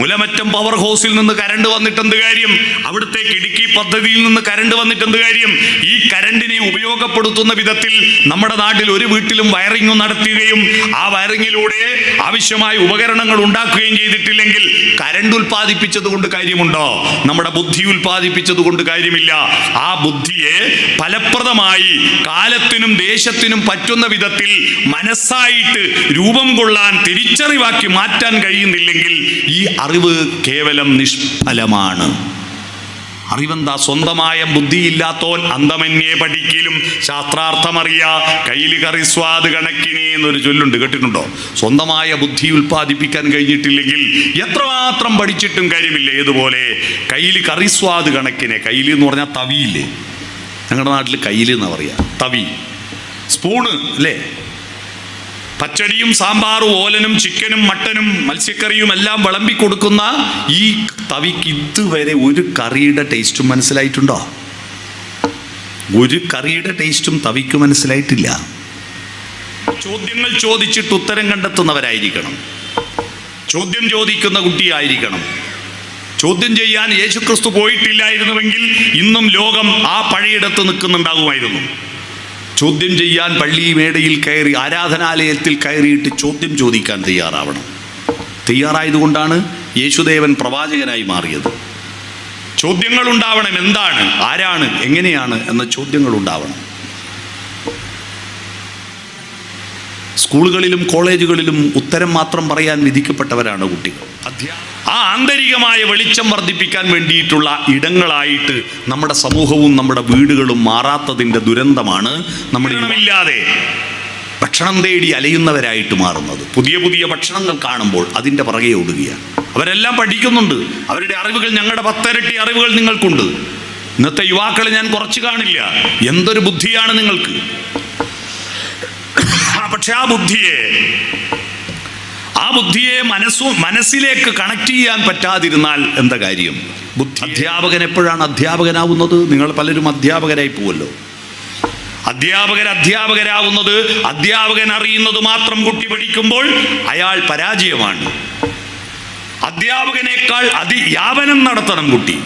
മുലമറ്റം power ഹൗസിൽ നിന്ന് current വന്നിട്ട് എന്ത് കാര്യം? അവിടുത്തെ ഇടുക്കി പദ്ധതിയിൽ നിന്ന് കരണ്ട് വന്നിട്ട് എന്ത് കാര്യം? ഈ കരണ്ടിനെ ഉപയോഗപ്പെടുത്തുന്ന വിധത്തിൽ നമ്മുടെ നാട്ടിൽ ഒരു വീട്ടിലും വയറിംഗ് നടത്തുകയും ആ വയറിങ്ങിലൂടെ ആവശ്യമായ ഉപകരണങ്ങൾ ഉണ്ടാക്കുകയും ചെയ്തിട്ടില്ലെങ്കിൽ കരണ്ട് ഉൽപ്പാദിപ്പിച്ചത് കൊണ്ട് കാര്യമുണ്ടോ? നമ്മുടെ ബുദ്ധി ഉൽപ്പാദിപ്പിച്ചത് കൊണ്ട് കാര്യമില്ല. ആ ബുദ്ധിയെ ഫലപ്രദമായി കാലത്തിനും ദേശത്തിനും പറ്റുന്ന വിധത്തിൽ മനസ്സായിട്ട് രൂപം കൊള്ളാൻ തിരിച്ചറിവാക്കി മാറ്റാൻ കഴിയുന്നില്ലെങ്കിൽ ഈ അറിവ് കേവലം നിഷ്ഫലമാണ്. അറിവെന്താ? സ്വന്തമായ ബുദ്ധിയില്ലാത്തോൻ അന്തമന്യേ പഠിക്കലും ശാസ്ത്രാർത്ഥമറിയ കയ്യിൽ കറിസ്വാദ് കണക്കിനി എന്നൊരു ചൊല്ലുണ്ട് കേട്ടിട്ടുണ്ടോ? സ്വന്തമായ ബുദ്ധി ഉൽപ്പാദിപ്പിക്കാൻ കഴിഞ്ഞിട്ടില്ലെങ്കിൽ എത്രമാത്രം പഠിച്ചിട്ടും കാര്യമില്ല. ഏതുപോലെ? കയ്യിൽ കറിസ്വാദ് കണക്കിനെ. കയ്യിൽ എന്ന് പറഞ്ഞാൽ തവിയില്ലേ? ഞങ്ങളുടെ നാട്ടിൽ കയ്യിൽ എന്നാ പറയുക തവി. സ്പൂണ് അല്ലേ? പച്ചടിയും സാമ്പാറും ഓലനും ചിക്കനും മട്ടനും മത്സ്യക്കറിയും എല്ലാം വിളമ്പി കൊടുക്കുന്ന ഈ തവിക്ക് ഇതുവരെ ഒരു കറിയുടെ ടേസ്റ്റും മനസ്സിലായിട്ടുണ്ടോ? ഒരു കറിയുടെ ടേസ്റ്റും തവിക്ക് മനസ്സിലായിട്ടില്ല. ചോദ്യങ്ങൾ ചോദിച്ചിട്ട് ഉത്തരം കണ്ടെത്തുന്നവരായിരിക്കണം. ചോദ്യം ചോദിക്കുന്ന കുട്ടിയായിരിക്കണം. ചോദ്യം ചെയ്യാൻ യേശുക്രിസ്തു പോയിട്ടില്ലായിരുന്നുവെങ്കിൽ ഇന്നും ലോകം ആ പഴയിടത്ത് നിൽക്കുന്നുണ്ടാകുമായിരുന്നു. ചോദ്യം ചെയ്യാൻ പള്ളി മേടയിൽ കയറി ആരാധനാലയത്തിൽ കയറിയിട്ട് ചോദ്യം ചോദിക്കാൻ തയ്യാറാവണം. തയ്യാറായതുകൊണ്ടാണ് യേശുദേവൻ പ്രവാചകനായി മാറിയത്. ചോദ്യങ്ങൾ ഉണ്ടാവണം എന്താണ് ആരാണ് എങ്ങനെയാണ് എന്ന ചോദ്യങ്ങൾ ഉണ്ടാവണം. സ്കൂളുകളിലും കോളേജുകളിലും ഉത്തരം മാത്രം പറയാൻ വിധിക്കപ്പെട്ടവരാണ് കുട്ടികൾ. അധ്യാ- ആ ആന്തരികമായ വെളിച്ചം വർദ്ധിപ്പിക്കാൻ വേണ്ടിയിട്ടുള്ള ഇടങ്ങളായിട്ട് നമ്മുടെ സമൂഹവും നമ്മുടെ വീടുകളും മാറാത്തതിന്റെ ദുരന്തമാണ് നമ്മുടെ ഇല്ലാതെ ഭക്ഷണം തേടി അലയുന്നവരായിട്ട് മാറുന്നത്. പുതിയ പുതിയ ഭക്ഷണങ്ങൾ കാണുമ്പോൾ അതിന്റെ പുറകെ ഓടുകയാണ്. അവരെല്ലാം പഠിക്കുന്നുണ്ട്. അവരുടെ അറിവുകൾ ഞങ്ങളുടെ പത്തരട്ടി അറിവുകൾ നിങ്ങൾക്കുണ്ട്. ഇന്നത്തെ യുവാക്കളെ ഞാൻ കുറച്ച് കാണില്ല. എന്തൊരു ബുദ്ധിയാണ് നിങ്ങൾക്ക്? പക്ഷെ ആ ബുദ്ധിയെ ആ ബുദ്ധിയെ മനസ്സു മനസ്സിലേക്ക് കണക്ട് ചെയ്യാൻ പറ്റാതിരുന്നാൽ എന്താ കാര്യം? ബുദ്ധി അധ്യാപകൻ എപ്പോഴാണ് അധ്യാപകനാവുന്നത്? നിങ്ങൾ പലരും അധ്യാപകരായി പോവല്ലോ അധ്യാപകർ അധ്യാപകരാവുന്നത് അധ്യാപകൻ അറിയുന്നത് മാത്രം കുട്ടി പഠിക്കുമ്പോൾ അയാൾ പരാജയമാണ്. അധ്യാപകനേക്കാൾ അതി യാവനം നടത്തണം കുട്ടി.